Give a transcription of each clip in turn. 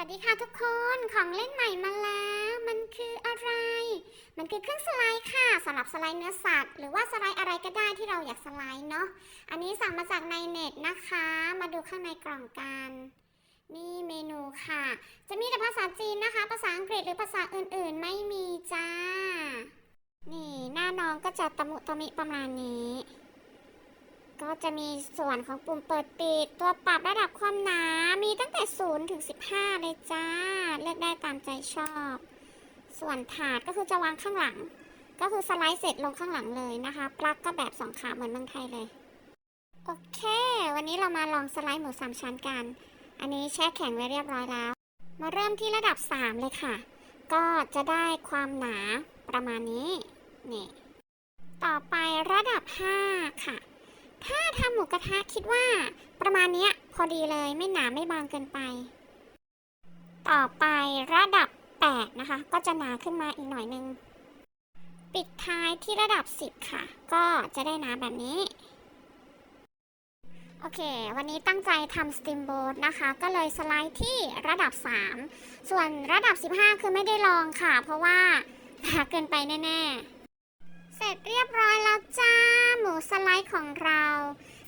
วัสดีค่ะทุกคน ของเล่นใหม่มาแล้ว มันคืออะไร มันคือเครื่องสไลด์ค่ะสำหรับสไลด์เนื้อสัตว์หรือว่าสไลด์อะไรก็ได้ที่เราอยากสไลด์เนาะ อันนี้สั่งมาจากในเน็ตนะคะ มาดูข้างในกล่องกัน นี่เมนูค่ะ จะมีแต่ภาษาจีนนะคะ ภาษาอังกฤษหรือภาษาอื่นๆไม่มีจ้า นี่หน้าน้องก็จะตะมุตะมิประมาณนี้ก็จะมีส่วนของปุ่มเปิดปิด ตัวปรับระดับความหนามีตั้ง แต่0ถึง15 เลยจ้า เลือกได้ตามใจชอบ ส่วนถาดก็คือจะวางข้างหลัง ก็คือสไลด์เสร็จลงข้างหลังเลยนะคะ ปลั๊กก็แบบสองขาเหมือนเมืองไทยเลย โอเค วันนี้เรามาลองสไลด์หมูสามชั้นกัน อันนี้แช่แข็งไว้เรียบร้อยแล้ว มาเริ่มที่ระดับ 3 เลยค่ะ ก็จะได้ความหนาประมาณนี้ นี่ ต่อไประดับ 5 ค่ะ ถ้าทำหมูกระทะคิดว่าประมาณนี้ อดีเลยไม่หนาไม่บางเกินไป ต่อไประดับ 8 นะคะ ก็จะหนาขึ้นมาอีกหน่อยนึง ปิดท้ายที่ระดับ 10 ค่ะ ก็จะได้หนาแบบนี้ โอเค วันนี้ตั้งใจทำสติมโบทนะคะ ก็เลยสไลด์ที่ระดับ 3 ส่วนระดับ 15 คือไม่ได้ลองค่ะ เพราะว่าหนาเกินไปแน่ ๆ เสร็จเรียบร้อยแล้วจ้า หมูสไลด์ของเรา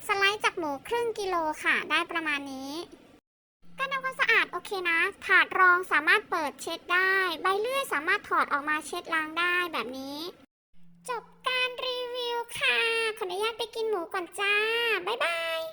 สไลด์จากหมู ครึ่งกิโลค่ะ ได้ประมาณนี้การทำความสะอาดโอเคนะ ถาดรองสามารถเปิดเช็ดได้ ใบเลื่อยสามารถถอดออกมาเช็ดล้างได้แบบนี้ จบการรีวิวค่ะ ขออนุญาตไปกินหมูก่อนจ้า บ๊ายบาย